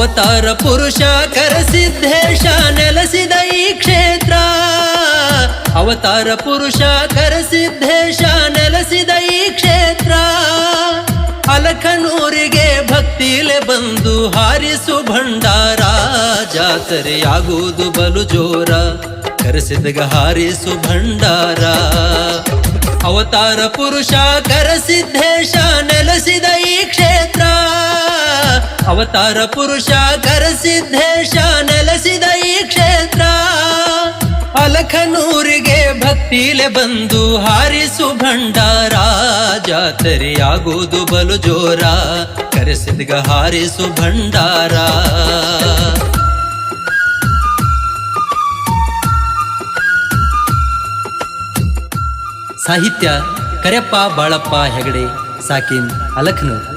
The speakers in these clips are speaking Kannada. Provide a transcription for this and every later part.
ಅವತಾರ ಪುರುಷ ಕರಸಿದ್ದೇಶ ನೆಲೆಸಿದ ಈ ಕ್ಷೇತ್ರ. ಅವತಾರ ಪುರುಷ ಕರಸಿದ್ದೇಶ ನೆಲೆಸಿದ ಈ ಕ್ಷೇತ್ರ. ಅಲಖನೂರಿಗೆ ಭಕ್ತಿಲೆ ಬಂದು ಹಾರಿಸು ಭಂಡಾರ. ಜಾತ್ರೆಯಾಗುವುದು ಬಲು ಜೋರ ಕರೆಸಿದಗ ಹಾರಿಸು ಭಂಡಾರ. ಅವತಾರ ಪುರುಷ ಕರಸಿದ್ದೇಶ ನೆಲೆಸಿದ ಈ ಕ್ಷೇತ್ರ. ಅವತಾರ ಪುರುಷ ಕರಸಿದ್ದೇಶ ನೆಲೆಸಿದ ಈ ಕ್ಷೇತ್ರ. ಅಲಖನೂರಿಗೆ ಭಕ್ತಿಲೆ ಬಂದು ಹಾರಿಸು ಭಂಡಾರ. ಜಾತರೆಯಾಗುವುದು ಬಲು ಜೋರ, ಕರೆಸಿದ್ಗ ಹಾರಿಸು ಭಂಡಾರ. ಸಾಹಿತ್ಯ ಕರೆಪ್ಪ ಬಾಳಪ್ಪ ಹೆಗಡೆ, ಸಾಕಿನ್ ಅಲಖನೂರ್.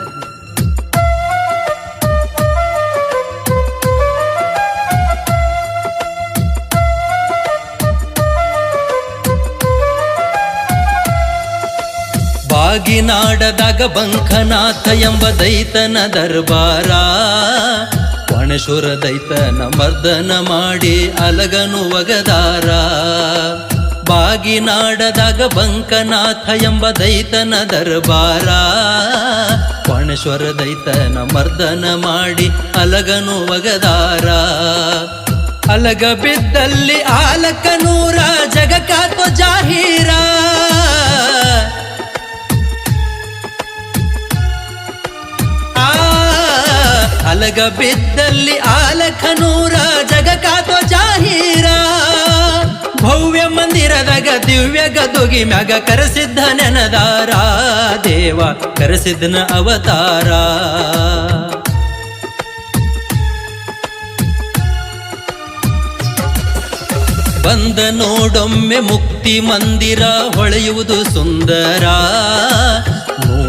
ಬಾಗಿನಾಡದಾಗ ಬಂಕನಾಥ ಎಂಬ ದೈತನ ದರ್ಬಾರ. ಒಣಶುರ ದೈತನ ಮರ್ದನ ಮಾಡಿ ಅಲಗನು ಒಗದಾರ. ಬಾಗಿನಾಡದಾಗ ಬಂಕನಾಥ ಎಂಬ ದೈತನ ದರ್ಬಾರ. ಪಣೇಶ್ವರ ದೈತನ ಮರ್ದನ ಮಾಡಿ ಅಲಗನು ಒಗದಾರ. ಅಲಗ ಬಿದ್ದಲ್ಲಿ ಆಲಕನೂರ ಜಾಹೀರಾ ಜಾಹೀರ. ಅಲಗ ಬಿದ್ದಲ್ಲಿ ಆಲಖನೂರ ಜಗಕಾತೋ ಜಾಹೀರ. ಭವ್ಯ ಮಂದಿರದಾಗ ದಿವ್ಯ ಗದುಗಿ ಮ್ಯಾಗ ಕರೆಸಿದ್ದ ನೆನದಾರ. ದೇವ ಕರೆಸಿದ್ದನ ಅವತಾರ. ಬಂದ ನೋಡೊಮ್ಮೆ ಮುಕ್ತಿ ಮಂದಿರ ಹೊಳೆಯುವುದು ಸುಂದರ.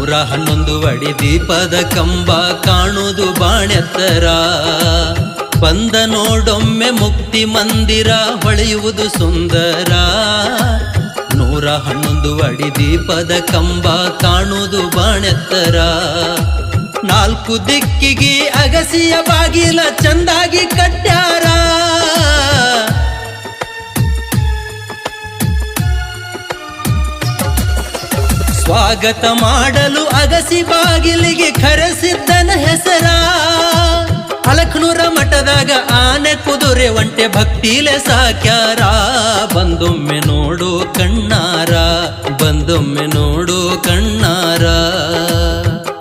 ನೂರ ಹನ್ನೊಂದು ಅಡಿ ದೀಪದ ಕಂಬ ಕಾಣುವುದು ಬಾಣೆತ್ತರ. ಬಂದ ನೋಡೊಮ್ಮೆ ಮುಕ್ತಿ ಮಂದಿರ ಹೊಳೆಯುವುದು ಸುಂದರ. ನೂರ ಹನ್ನೊಂದು ಅಡಿ ದೀಪದ ಕಂಬ ಕಾಣುವುದು ಬಾಣೆತ್ತರ. ನಾಲ್ಕು ದಿಕ್ಕಿಗೆ ಅಗಸಿಯ ಬಾಗಿಲ ಚಂದಾಗಿ ಕಟ್ಟ್ಯಾರ. ಸ್ವಾಗತ ಮಾಡಲು ಅಗಸಿ ಬಾಗಿಲಿಗೆ ಕರೆಸಿದ್ದನ ಹೆಸರ. ಅಲಕ್ನೂರ ಮಠದಾಗ ಆನೆ ಕುದುರೆ ಒಂಟೆ ಭಕ್ತಿಲೆ ಸಾಕ್ಯಾರ. ಬಂದೊಮ್ಮೆ ನೋಡು ಕಣ್ಣಾರ, ಬಂದೊಮ್ಮೆ ನೋಡು ಕಣ್ಣಾರ.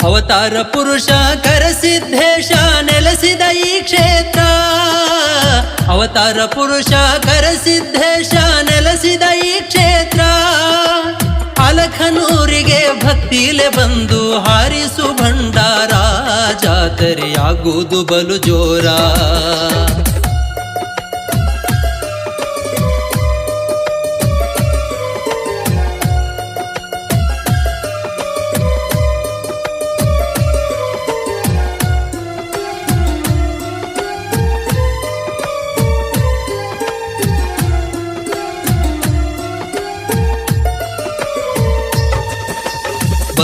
ಅವತಾರ ಪುರುಷ ಕರಸಿದ್ದೇಶ ನೆಲೆಸಿದ ಈ ಕ್ಷೇತ್ರ. ಅವತಾರ ಪುರುಷ ಕರಸಿದ್ದೇಶ ಭಕ್ತಿಲೆ ಬಂದು ಹಾರಿಸು ಭಂಡಾರ ಜಾತರೆಯಾಗುವುದು ಬಲು ಜೋರ.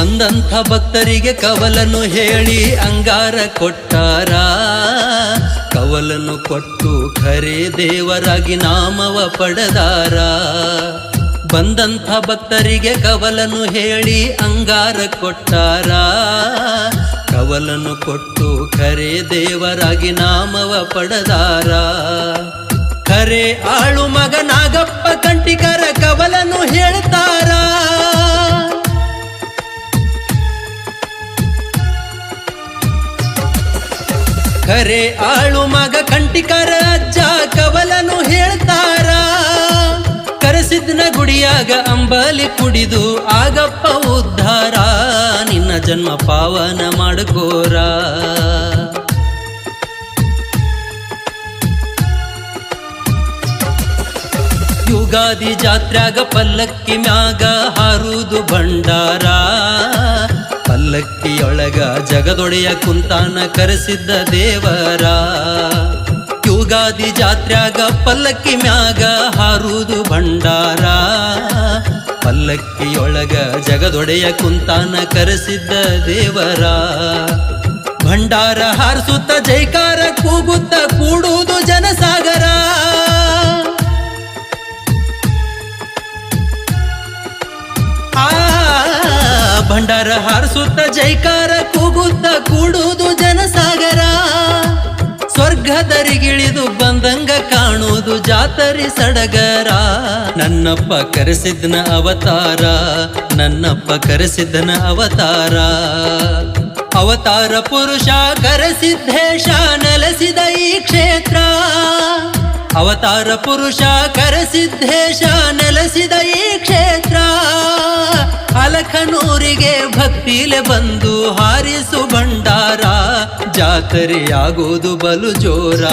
ಬಂದಂಥ ಭಕ್ತರಿಗೆ ಕವಲನ್ನು ಹೇಳಿ ಅಂಗಾರ ಕೊಟ್ಟಾರ. ಕವಲನ್ನು ಕೊಟ್ಟು ಖರೆ ದೇವರಾಗಿ ನಾಮವ ಪಡೆದಾರ. ಬಂದಂಥ ಭಕ್ತರಿಗೆ ಕವಲನ್ನು ಹೇಳಿ ಅಂಗಾರ ಕೊಟ್ಟಾರ. ಕವಲನ್ನು ಕೊಟ್ಟು ಖರೆ ದೇವರಾಗಿ ನಾಮವ ಪಡೆದಾರ. ಖರೆ ಆಳು ಮಗ ನಾಗಪ್ಪ ಕಂಟಿಕರ ಕವಲನ್ನು ಹೇಳ್ತಾರ ಖರೆ ಆಳು ಮಗ ಕಂಟಿಕರ ಅಜ್ಜ ಕವಲನು ಹೇಳ್ತಾರ. ಕರೆಸಿದ್ನ ಗುಡಿಯಾಗ ಅಂಬಲಿ ಕುಡಿದು ಆಗಪ್ಪ ಉದ್ಧಾರ. ನಿನ್ನ ಜನ್ಮ ಪಾವನ ಮಾಡಕೋರ. ಯುಗಾದಿ ಜಾತ್ರ್ಯಾಗ ಪಲ್ಲಕ್ಕಿ ಮ್ಯಾಗ ಹಾರುದು ಭಂಡಾರ. ಪಲ್ಲಕ್ಕಿಯೊಳಗ ಜಗದೊಡೆಯ ಕುಂತಾನ ಕರೆಸಿದ್ದ ದೇವರ. ಯುಗಾದಿ ಜಾತ್ರ್ಯಾಗ ಪಲ್ಲಕ್ಕಿ ಮ್ಯಾಗ ಹಾರುದು ಭಂಡಾರ. ಪಲ್ಲಕ್ಕಿಯೊಳಗ ಜಗದೊಡೆಯ ಕುಂತಾನ ಕರೆಸಿದ್ದ ದೇವರ. ಭಂಡಾರ ಹಾರಿಸುತ್ತ ಜೈಕಾರ ಕೂಗುತ್ತ ಕೂಡುವುದು ಜನಸಾಗರ. ಭಂಡಾರ ಹಾರಿಸುತ್ತ ಜೈಕಾರ, ಕೂಗುತ್ತ ಕೂಡುವುದು ಜನಸಾಗರ. ಸ್ವರ್ಗದರಿಗಿಳಿದು ಬಂದಂಗ ಕಾಣುವುದು ಜಾತರಿ ಸಡಗರ. ನನ್ನಪ್ಪ ಕರೆಸಿದ್ನ ಅವತಾರ, ನನ್ನಪ್ಪ ಕರೆಸಿದ್ದನ ಅವತಾರ. ಅವತಾರ ಪುರುಷ ಕರೆಸಿದ್ದೇಶ ನೆಲೆಸಿದ ಈ ಕ್ಷೇತ್ರ. ಅವತಾರ ಪುರುಷ ಕರೆಸಿದ್ದೇಶ ನೆಲೆಸಿದ ಈ ಕ್ಷೇತ್ರ. ಅಲಖನೂರಿಗೆ ಭಕ್ತಿಲೆ ಬಂದು ಹಾರಿಸು ಭಂಡಾರ ಜಾತರೆಯಾಗೋದು ಬಲು ಜೋರ.